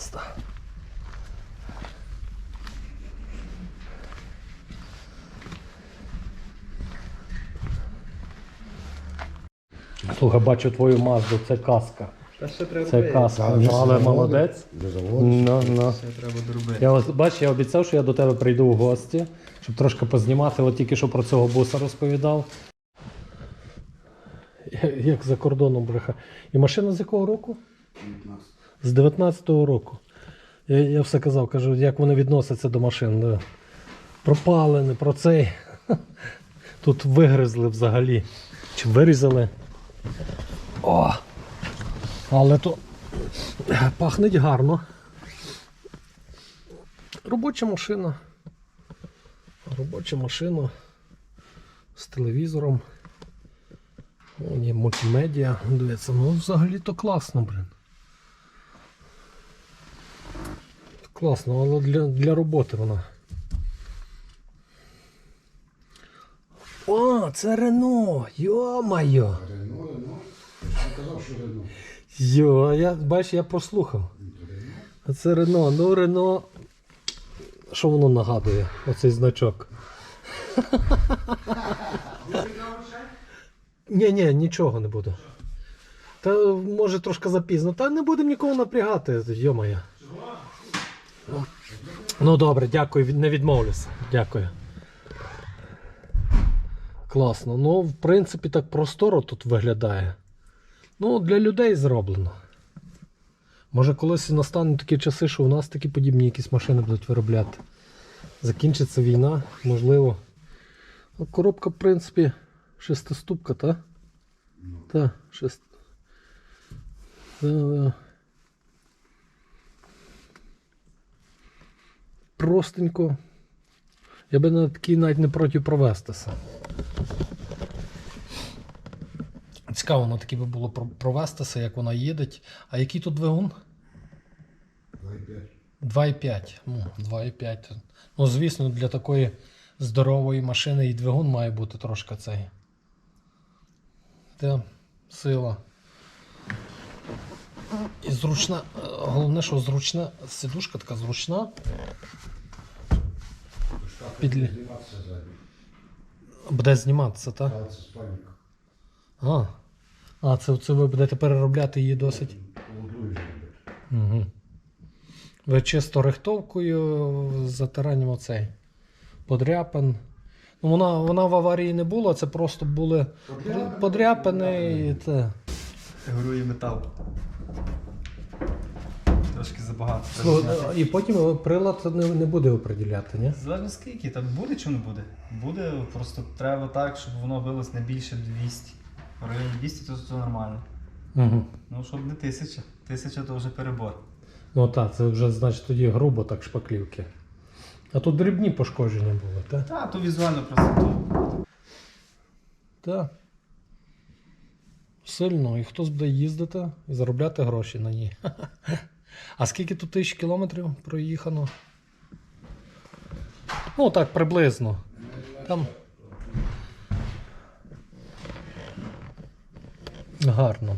Мазда. Слухай, бачу твою Мазду, це каска. Та ще треба Це робити. каска. Ну, але молодець. Ну, ну. Ще треба доробити. Я ось бач, я обіцяв, що я до тебе прийду в гості, щоб трошки познімати, от тільки що про цього буса розповідав. Я- Як за кордоном бреха. І машина з якого року? З 19-го року. Я, я все казав, кажу, як вони відносяться до машин. Пропали, не про цей. Тут вигризли взагалі. Чи вирізали. О! Але то пахнеть гарно. Робоча машина. Робоча машина з телевізором. Мультимедіа. Дивіться, ну взагалі то класно, блин. Класно, але для, для роботи вона. О, це Рено! Йо-майо! Рено, Рено. Я казав, що Рено. Йо, я бачиш, я прослухав. А це Рено. Ну, Рено. Що воно нагадує? Оцей значок. Ні, ні, нічого не буду. Та може трошки запізно. Та не будемо нікого напрягати, йомає. Ну добре, дякую, не відмовлюся. Дякую. Класно. Ну, в принципі, так просторо тут виглядає. Ну, для людей зроблено. Може, колись настануть такі часи, що у нас такі подібні якісь машини будуть виробляти. Закінчиться війна, можливо. Ну, коробка, в принципі, шестиступка, та? Та, шест. Да, да. Простенько. Я би на такий навіть не проти провестися. Цікаво, на таки би було провестися, як вона їде. А який тут двигун? 2,5. 2,5. Ну, 2,5. Ну, звісно, для такої здорової машини і двигун має бути трошки цей. Та сила. І зручна. е, Головне, що зручна. Сидушка така зручна. Підлі. Буде зніматися, так? А. А, це, це ви будете переробляти її досить. Угу. Ви чисто рихтовкою затиранням оцей подряпин. Ну, вона, вона в аварії не була, це просто були подряпини і те. Фігурує метал. Трошки забагато. І потім прилад не, не буде оприділяти, ні? Залежно скільки, там буде чи не буде? Буде, просто треба так, щоб воно билось не більше 200. В районі 200 то це нормально. Угу. Ну, щоб не 1000. 1000 то вже перебор. Ну так, це вже значить тоді грубо так шпаклівки. А тут дрібні пошкодження були, так? Та, то візуально просто то. Так. Сильно. І хтось буде їздити і заробляти гроші на ній. А скільки тут тисяч кілометрів проїхано? Ну, так, приблизно. Там. Гарно.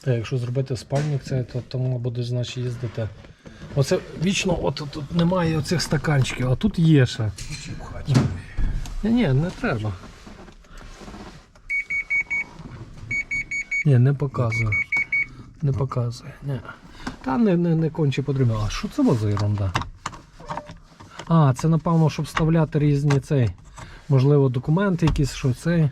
Та якщо зробити спальник, це, то тому будеш значить їздити. Оце вічно, от тут немає оцих стаканчиків, а тут є ще. Ні, ні, не треба. Ні, не показує. Не показує. Ні. Та не, не, не конче потрібно. А що це за ерунда? А, це напевно, щоб вставляти різні цей. Можливо, документи якісь, що цей.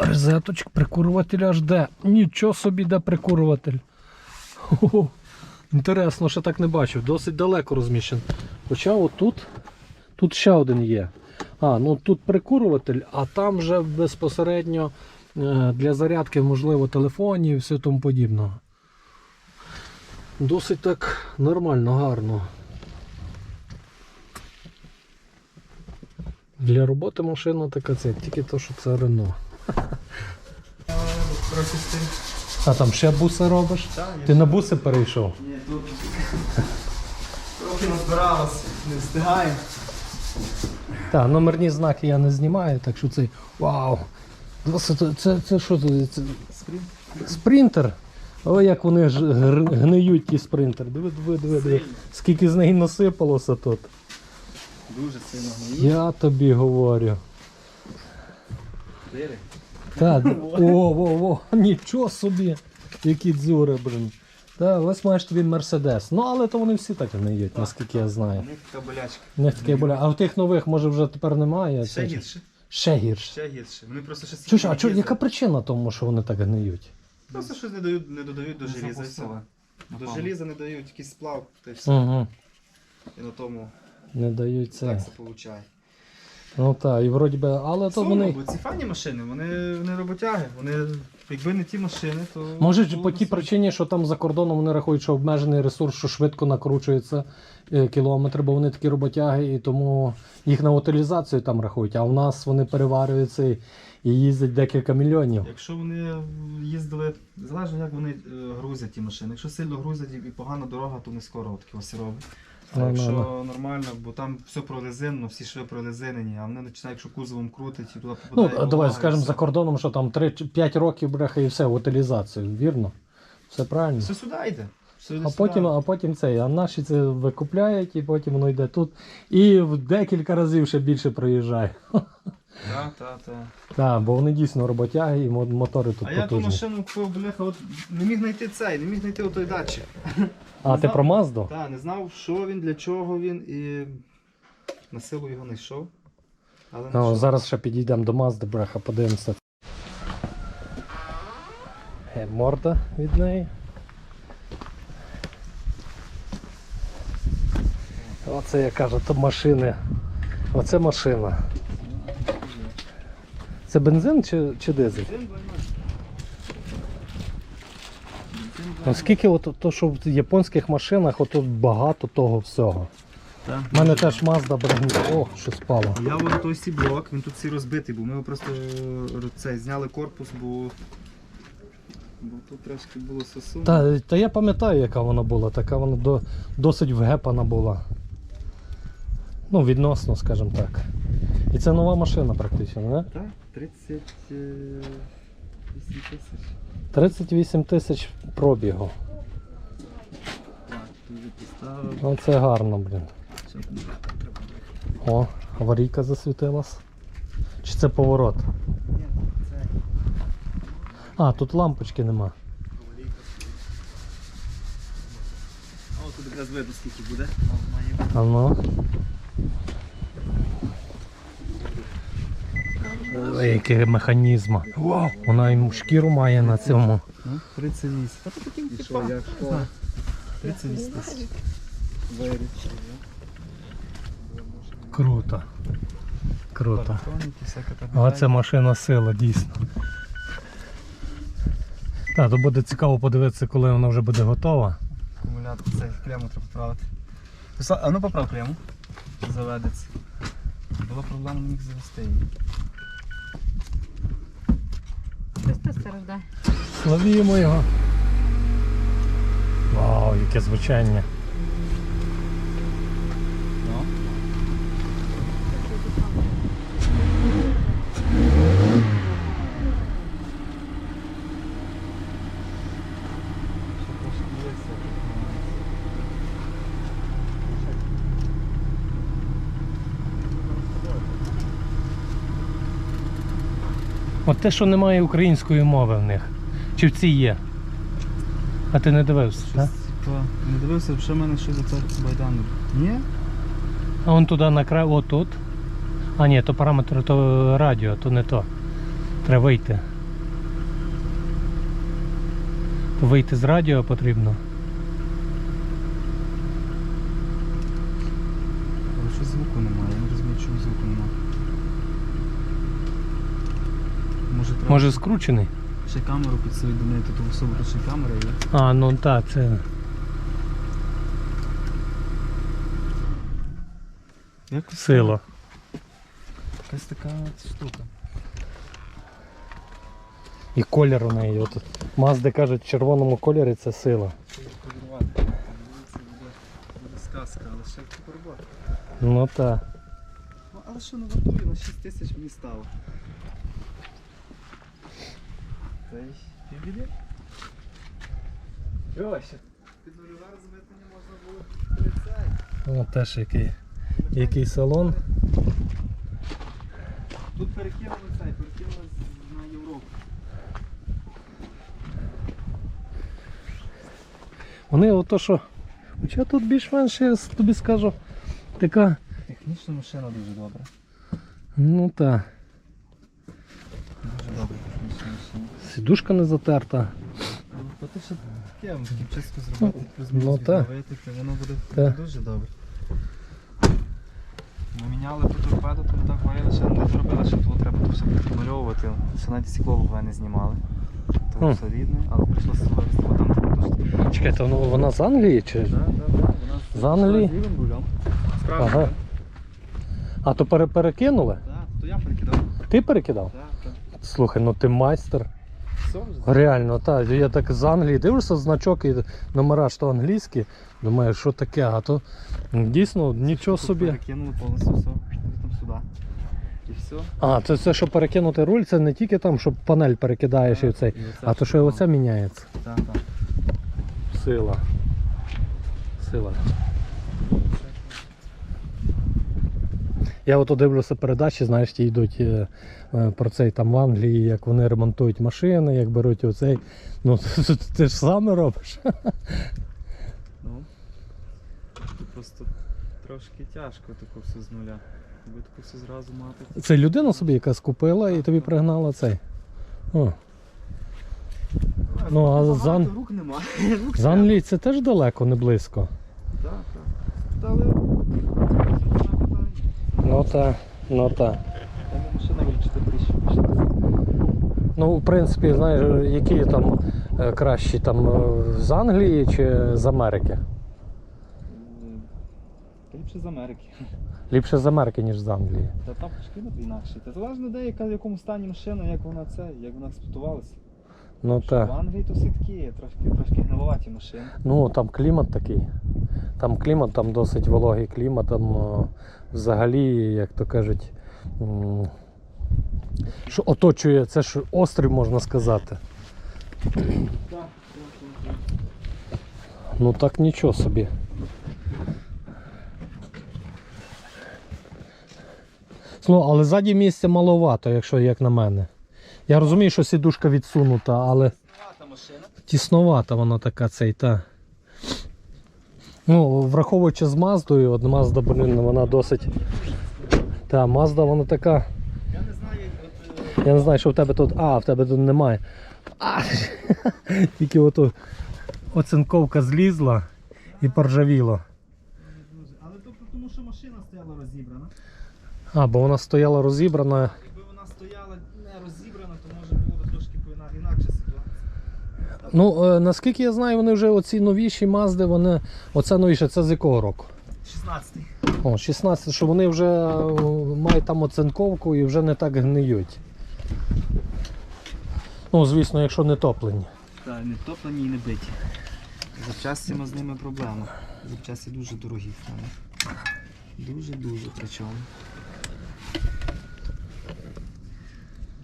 Розеточок, прикурюватель аж де. Нічого собі, де прикурюватель. Хо-хо. Інтересно, ще так не бачив. Досить далеко розміщений. Хоча отут, тут ще один є. А, ну тут прикурюватель, а там вже безпосередньо для зарядки, можливо, телефонів і все тому подібного. Досить так нормально, гарно. Для роботи машина така це, тільки то, що це Рено. А там ще буси робиш? Та, Ти на буси перейшов? Ні, тут трохи назбиралось, не встигаємо. Так, номерні знаки я не знімаю, так що цей. Вау! Досить- Це, це що це? це спринтер. Ой, як вони ж гниють ті спринтери. Диви, диви, диви, диви. Скільки з неї насипалося тут. Дуже сильно гниють. Я тобі говорю. Дири. Так, о, во, во, нічого собі. Які дзюри, блин. Та, ось маєш тобі Мерседес. Ну, але то вони всі так гниють, наскільки я У знаю. них така болячка. У них таке боля. А в тих нових, може, вже тепер немає. Ще гірше. Ще гірше. Ще гірше. Вони просто ще Чуєш, а чо, яка причина тому, що вони так гниють? Просто щось не дають, не додають до Не желіза. і все. запустили. До Напевно. желіза не дають якийсь сплав, та й все. Угу. І на тому Не дають це. так це виходить. Ну так, і вроді би, але то Сумно, вони. бо ці фані машини, вони, вони роботяги. Вони, якби не ті машини, то. Може по тій причині, що там за кордоном вони рахують, що обмежений ресурс, що швидко накручується е, кілометри, бо вони такі роботяги, і тому їх на утилізацію там рахують, а в нас вони переварюються і- і їздять декілька мільйонів. Якщо вони їздили, залежно як вони е, грузять ті машини. Якщо сильно грузять і погана дорога, то не скоро такі ось роблять. Ну, ну, якщо ну. нормально, бо там все прорезинено, всі шви прорезинені, а вони починають, якщо кузовом крутить і туди Ну, попадає. давай волога, скажемо за кордоном, що там 3-5 років бреха і все, в утилізацію, вірно? Все правильно. Все сюди йде. Все А потім, а потім це, а наші це викупляють, і потім воно йде тут. І в декілька разів ще більше проїжджає. Так, так, так. Так, бо вони дійсно роботяги і мо- мотори тут А я ту потужні. машину купив, бляха, от не міг знайти цей, не міг знайти отой датчик. А ти про Мазду? Так, не знав, що він, для чого він і на силу його не йшов. Але Ну, знайшов. зараз ще підійдемо до Мазди, бреха, подивимося. Е, Морда від неї. Оце я кажу, то машини. Оце машина. Це бензин чи, чи дизель? Бензин двойной. Бензин Ну, двойной. скільки от, то, що в японських машинах отут багато того всього. У мене теж Mazda, блин, о, що спало. Я вон той сіблок, він тут всі розбитий був. Ми його просто е, це, зняли корпус, бо, бо тут трошки було сосу. Та, та я пам'ятаю, яка вона була, така вона до, досить вгепана була. Ну, відносно, скажімо так. І це нова машина практично, не? Так, 38 тисяч. 38 тисяч пробігу. Так, тут вже поставив. Ну це гарно, блін. О, аварійка засвітилась. Чи це поворот? Ні, це А, тут лампочки нема. говорійка. О, тут якраз видно скільки буде. А ну. Який механізм. Вау! Вона йому шкіру має на цьому. Ну, 38. Та то таким І що, як що? 38 Круто. Круто. А це машина сила, дійсно. Так, то буде цікаво подивитися, коли вона вже буде готова. Акумулятор, цей клему треба поправити. А ну поправ клему. Заведеться. Була проблема, не міг завести її. Христос страждає. Славімо його. Вау, яке звучання. Ну. Ще трошки є, все піднімається. От те, що немає української мови в них. Чи в цій є? А ти не дивився, так? Не дивився, що в мене що за це байданер. Ні? А вон туди на край, отут. А ні, то параметри, то радіо, то не то. Треба вийти. Вийти з радіо потрібно. Але що звуку немає, я не розумію, чому звуку немає. Може скручений? ще камеру підсоєдинити, то в особу тут ще камера є. А, ну так, це. Якось Сила. Якась така штука. І колір у неї. От Мазди кажуть, в червоному кольорі це сила. Це. Це буде, буде сказка, але ще роботи. Ну так. Ну, але що не вартує, на 6 тисяч мені стало. Й півбіди. Йося. Під нульове розмитнення можна було поліцей. О, теж який, який салон. Тут перекинули цей, перекинули на Європу. Вони ото що. Хоча тут більш-менш, я тобі скажу, така. Технічна машина дуже добра. Ну та. Дуже машина. Сідушка не затерта. Ну, то ти ще таке кіпчисько зробити, плюс-мінус ну, та. відновити, то воно буде Та. дуже добре. Ми міняли ту торпеду, тому так говорили, що не зробили, що тут треба все підмальовувати. Ще навіть стекло в не знімали. Хм. Все рідне, але прийшлося вивезти, бо там було дуже. Чекайте, ну вона з Англії чи? Так, так, так. Вона З Англії? з лівим рулем. Ага. Справді. А то пере- перекинули? Так, то я прикидав. Ти перекидав? Так, так. Слухай, ну ти майстер. Все. Реально, так. Я так з Англії дивишся значок і номера, що англійські. Думаю, що таке, а то дійсно нічого Тут собі. Перекинули повністю все. Там сюди. І все. А, це, це що перекинути руль, це не тільки там, щоб панель перекидаєш і цей. А то що і оце міняється. Так, так. Сила. Сила. Я ото дивлюся передачі, знаєш, ті йдуть е, е, про цей там в Англії, як вони ремонтують машини, як беруть оцей. Ну, ти ж саме робиш. Ну. Просто трошки тяжко тако все з нуля. Якби тако все зразу мати. Це людина собі якась купила і тобі пригнала цей. О, Ну, а з Ан- рук немає. З Англії це теж далеко, не близько. Так, так. Та але... це питання. Ну та, ну та. Там машина 4 тисячі пішла. Ну, в принципі, знаєш, які там е, кращі там е, з Англії чи з Америки? Та ліпше з Америки. Ліпше з Америки, ніж з Англії. Та там клімат інакший. Та залежно де, яка, в якому стані машина, як вона це, як вона експлуатувалася. Ну Що В. Англії то всі такі, трошки, трошки гниловаті машини. Ну там клімат такий. Там клімат, там досить вологий клімат, там е, взагалі, як то кажуть, м, що оточує, це ж острів, можна сказати. Так, так, так. Ну так нічого собі. Ну, але ззаді місця маловато, якщо як на мене. Я розумію, що сідушка відсунута, але тісновата вона така цей та. Ну, враховуючи з Маздою, от Мазда, блін, вона досить. Та, Мазда вона така. Я не знаю, от, е, Я не знаю, що в тебе тут. А, в тебе тут немає. А, тільки ото оцинковка злізла і поржавіло. але тобто тому, що машина стояла розібрана. А, бо вона стояла розібрана. Якби вона стояла не розібрана, то може було б трошки поіна- інакша ситуація. Ну, е, наскільки я знаю, вони вже оці новіші Мазди, вони. Оце новіше, це з якого року? 16-й. О, 16, що вони вже е, мають там оцинковку і вже не так гниють. Ну, звісно, якщо не топлені. Так, не топлені і не биті. Запчасті з ними проблема. Запчасті дуже дорогі мене. Дуже-дуже причому.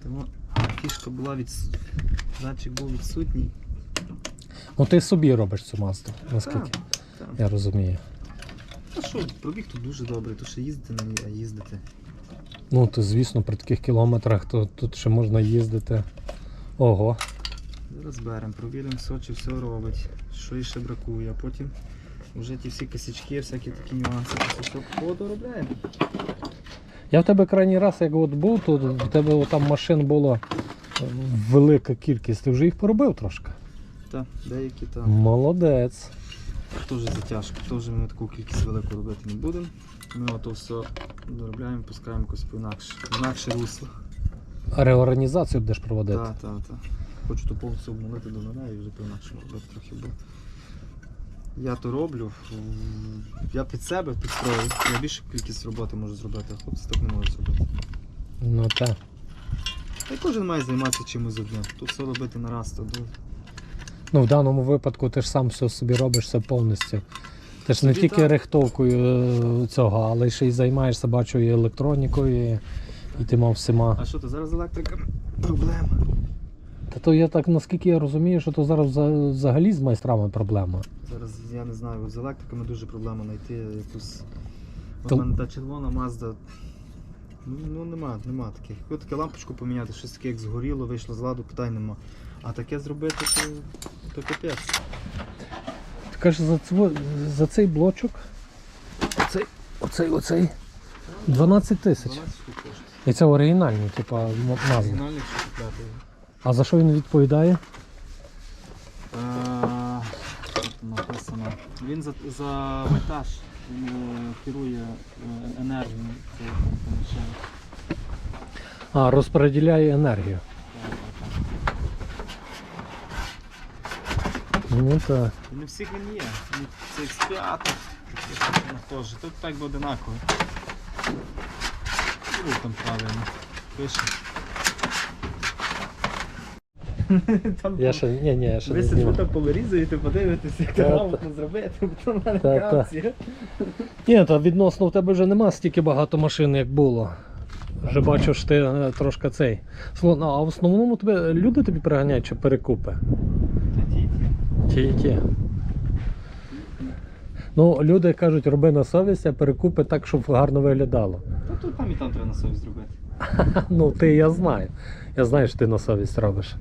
Тому фішка була від... Датчик був відсутній. Ну ти собі робиш цю Мазду, наскільки Так, так. я розумію. Та що, пробіг тут дуже добрий, то ще їздити не а їздити. Ну, то звісно, при таких кілометрах то тут ще можна їздити. Ого. Зараз беремо, провіримо чи все робить, що іще бракує, а потім вже ті всі косячки, всякі такі нюанси, все подоробляємо. Я в тебе крайній раз, як от був, то в тебе там машин було е, велика кількість. Ти вже їх поробив трошки. Та, деякі там. Молодець. Теж затяжко, теж ми таку кількість велику робити не будемо. Ми ото все доробляємо, пускаємо якось по-інакше. Інакше русло. А реорганізацію будеш проводити. Так, так, так. Хочу то повністю обнулити до нуля і вже по-інакше робити трохи бо. Я то роблю. Я під себе підстрою. Я більшу кількість роботи можу зробити, а хлопці так не можуть зробити. Ну так. Та й кожен має займатися чимось одним. Тут все робити на раз, то Ну, в даному випадку ти ж сам все собі робиш все повністю. Ти ж не Собі тільки так. рихтовкою е, цього, але ще й займаєшся, бачу, і електронікою, і, і ти мав всіма. А що то зараз з електриками? Проблема. Та то я так, наскільки я розумію, що то зараз взагалі з майстрами проблема. Зараз я не знаю, от з електриками дуже проблема знайти якусь. От То- мене та червона Mazda. Ну, ну нема, нема таких. От таке лампочку поміняти, щось таке як згоріло, вийшло з ладу, питань нема. А таке зробити, то, то капець. Ти кажеш, за, цво- за цей блочок, оцей, оцей, оцей 12 тисяч. 12 штук коштує. І це оригінальний, типа м- купляти. А за що він відповідає? Е, Тут написано. Він за, за вольтаж він е, керує е, енергією цієї машини. А, розподіляє енергію. Ну так. Не всіх він є. Ну, Це X5, теж. Тут так би одинаково. Керує там правильно. Пише. Там Я ще, ні, ні, я ще Ви не знімав. там повирізуєте, подивитеся, як Та, грамотно зробити, потім в мене Та, та. реакція. Ні, та відносно в тебе вже нема стільки багато машин, як було. Вже бачу, що ти е, трошки цей. Сло- ну, А в основному тебе люди тобі приганяють чи перекупи? Ті і ті. Ну, люди кажуть, роби на совість, а перекупи так, щоб гарно виглядало. Та тут там і там треба на совість зробити. Ну, ти я знаю. Я знаю, що ти на совість робиш.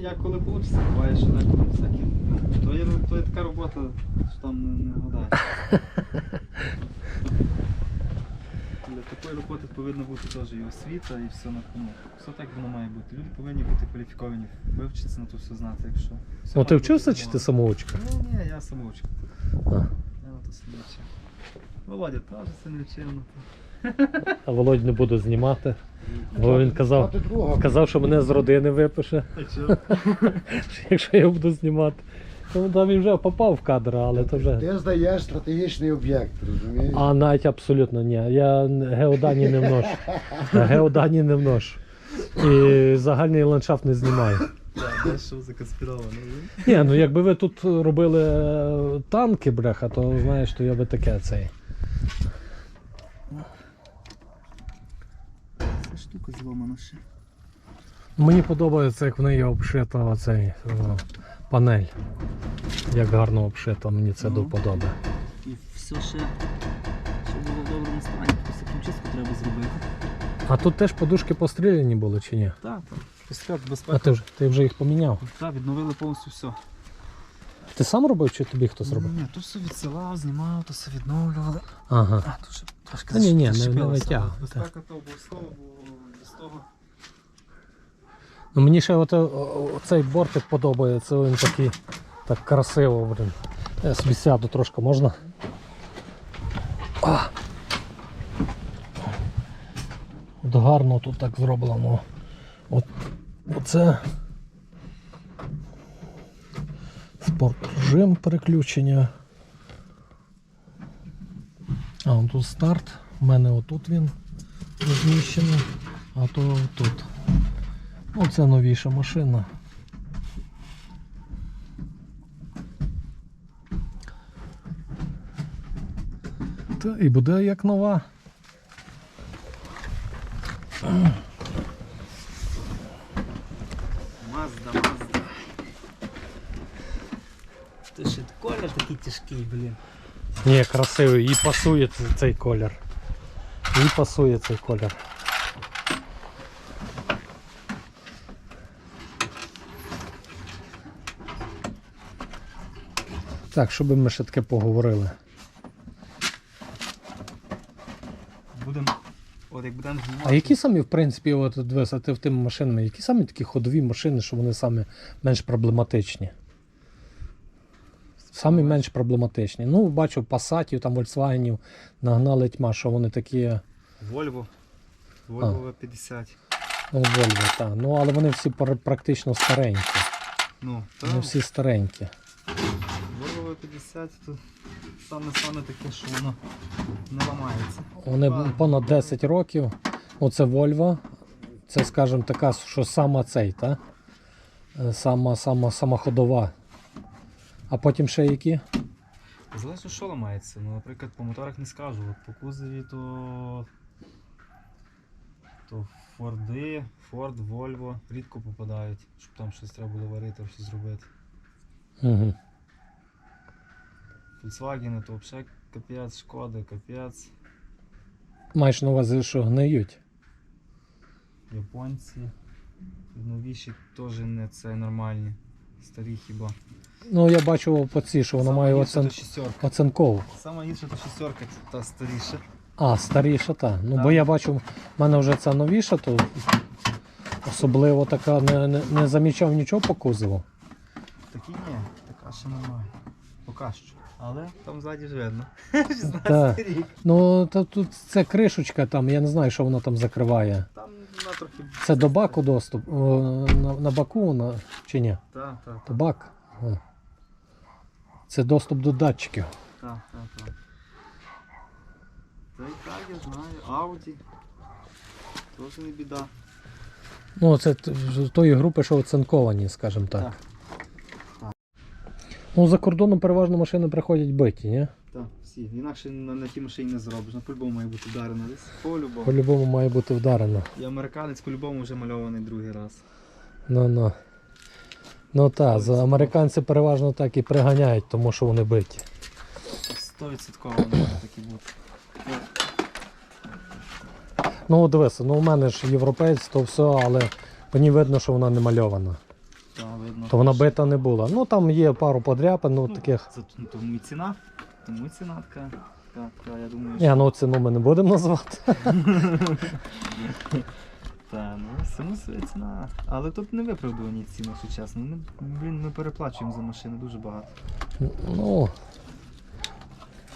Як коли вийде, буває, що деколи всякі. То є, то є така робота, що там не, не гадаєш. Такої роботи повинна бути теж і освіта, і все на кому. Все так воно має бути. Люди повинні бути кваліфіковані, вивчитися на то все знати, якщо. Ну ти вчився чи ти самоучка? Ні, ні, я самоучка. А. Я на то вчив. Володя теж це не вчив на то. А Володь не буду знімати. Бо він казав, казав, що мене з родини випише, якщо я буду знімати. Тому там він вже попав в кадр, але то вже. Ти здаєш стратегічний об'єкт, розумієш? А навіть абсолютно ні. Я геодані не вношу. Геодані не вношу. І загальний ландшафт не знімаю. я що законспіровано. Ні, ну якби ви тут робили е, танки, бляха, то знаєш, то я би таке цей. Ця штука зломана ще. Мені подобається, як в неї обшита оцей о, панель. Як гарно обшита, мені це Ну. до вподоби. І все ще, ще було в доброму стані, просто хімчистку треба зробити. А тут теж подушки постріляні були чи ні? Так, так. Безпека, А ти вже, ти вже їх поміняв. Так, відновили повністю все. Ти сам робив чи тобі хтось робив? Ні, тут все відсилав, знімав, то все відновлювали. Ага. А, тут ще трошки Та ні, ні, не- не зачепилося, витягуй, Безпека то обов'язково, бо без того. Ну мені ще от, оцей бортик подобається, він такий так красиво, блин. Я собі сяду трошки можна. А! От гарно тут так зроблено. От, оце спорт режим переключення. А, тут старт. У мене отут він розміщений, а то тут. Ну, це новіша машина. Та і буде як нова. Мазда, Мазда. Ти ще колір такий тяжкий, блін. Ні, красивий, і пасує цей колір. І пасує цей колір. Так, щоб ми ще таке поговорили. Будем, от як будемо знімати. А які самі, в принципі, от ти в тими машинами, які самі такі ходові машини, що вони самі менш проблематичні? Самі менш проблематичні. Ну, бачу, пасатів, там Volkswagen нагнали тьма, що вони такі. Volvo. Volvo V50. Ну, Volvo, так. Ну, але вони всі практично старенькі. Ну, Вони всі старенькі. Volvo V50 то саме саме таке, що воно не ламається. Вони понад 10 років. Оце Volvo. Це, скажімо, така, що сама цей, та? Е, Сама, сама, сама ходова. А потім ще які? Залежно, що ламається. Ну, наприклад, по моторах не скажу. От по кузові то. То Форди, Форд, Вольво рідко попадають, щоб там щось треба було варити, щось зробити. Угу. Volkswagen то взагалі капець, шкода, капець. Маєш на увазі, що гниють. Японці. Новіші теж не це нормальні. Старі хіба. Ну, я бачу по цій, що Сама має оцен... то шістерка. оценкову. Сама гірша то шістерка, та старіша. А, старіша та. Ну, Так. бо я бачу, в мене вже ця новіша, то особливо така не, не, не замічав нічого по кузову. Такі ні, така ще немає. Поки що. Але там ззаді ж видно. 16 рік. Ну, та тут це кришечка там, я не знаю, що вона там закриває. Там вона трохи. Це до баку доступ. О, на, на баку на, чи ні? Так, так, То бак. О. Це доступ до датчиків. так, так, так. Та й так, я знаю. Ауді. Теж не біда. Ну, це т- з тої групи, що оцинковані, скажімо. Так. Так. Ну, за кордоном переважно машини приходять биті, ні? Так, всі. Інакше на, на тій машині не зробиш. Ну, по-любому має бути вдарена десь. По-любому. По-любому має бути вдарено. І американець по-любому вже мальований другий раз. Ну, ну. Ну так, за американці переважно так і приганяють, тому що вони биті. 100% може такі бути. Ну, дивися, ну у мене ж європеєць, то все, але по ній видно, що вона не мальована. Так, видно. То вона бита не була. Ну там є пару подряпин, ну таких. Це ну, тому і ціна. Тому і ціна така. така, така я думаю, Ні, ну ціну ми не будемо назвати. Та, ну, само своя ціна. Але тут не виправдовані ціни, якщо чесно. Ми, блін, ми переплачуємо за машини дуже багато. Ну,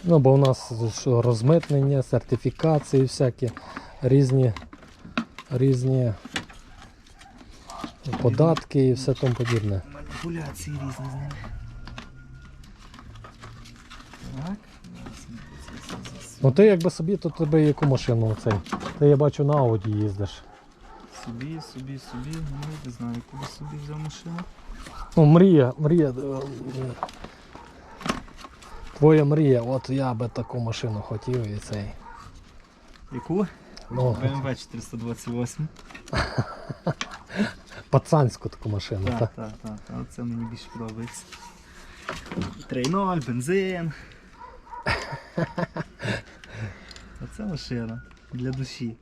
ну бо у нас що, розмитнення, сертифікації всякі, різні, різні податки і все тому подібне. Маніпуляції різні з ними. Так. Ну ти якби собі, то тебе яку машину цей? Ти я бачу на Ауді їздиш. Собі, собі, собі, ну не знаю, куди собі взяв машину. Ну, мрія, мрія. Твоя мрія, от я би таку машину хотів і цей. Яку? Ну, BMW 428. Пацанську таку машину. Так, Так. так, так. так. Оце мені більше подобається. 3.0, бензин. Оце машина для душі.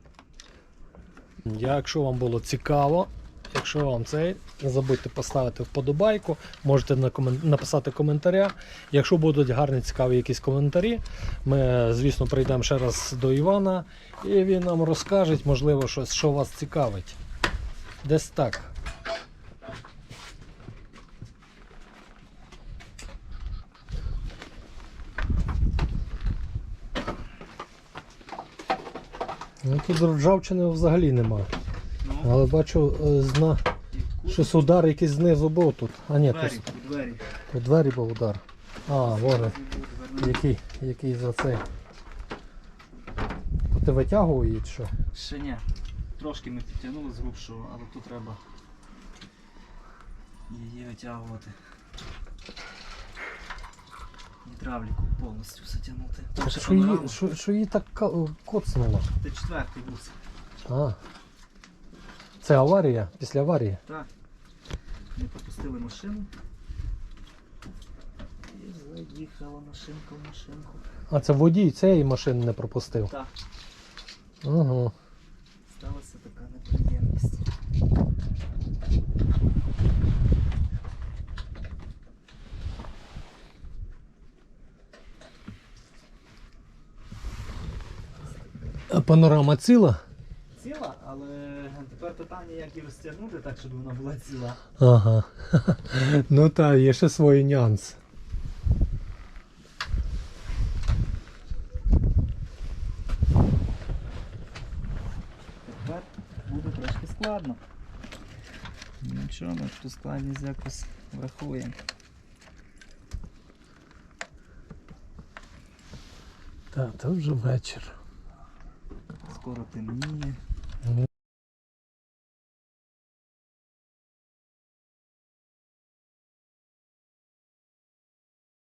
Якщо вам було цікаво, якщо вам цей, не забудьте поставити вподобайку, можете написати коментаря. Якщо будуть гарні цікаві якісь коментарі, ми, звісно, прийдемо ще раз до Івана і він нам розкаже, можливо, щось, що вас цікавить. Десь так. Ну, тут ржавчини взагалі немає. Але бачу, е, зна... щось удар якийсь знизу був тут. А ні, двері, тут двері. у двері був удар. А, вон, який, який за цей. То ти витягував її чи що? Ще ні. Трошки ми підтягнули з грубшого, але тут треба її витягувати. Гідравліку повністю затягнути. Що її, що, що її так коцнуло? Це четвертий бус. А. Це аварія після аварії. Так. Ми пропустили машину. І заїхала машинка в машинку. А це водій цієї машини не пропустив. Так, Угу. сталася така неприємність. Панорама ціла? Питання, як її розтягнути так, щоб вона була ціла. Ага. Ну так, є ще свої нюанси. Тепер буде трошки складно. Нічого, ми ту складність якось врахуємо. Так, це вже вечір. Скоро темніє. Ну,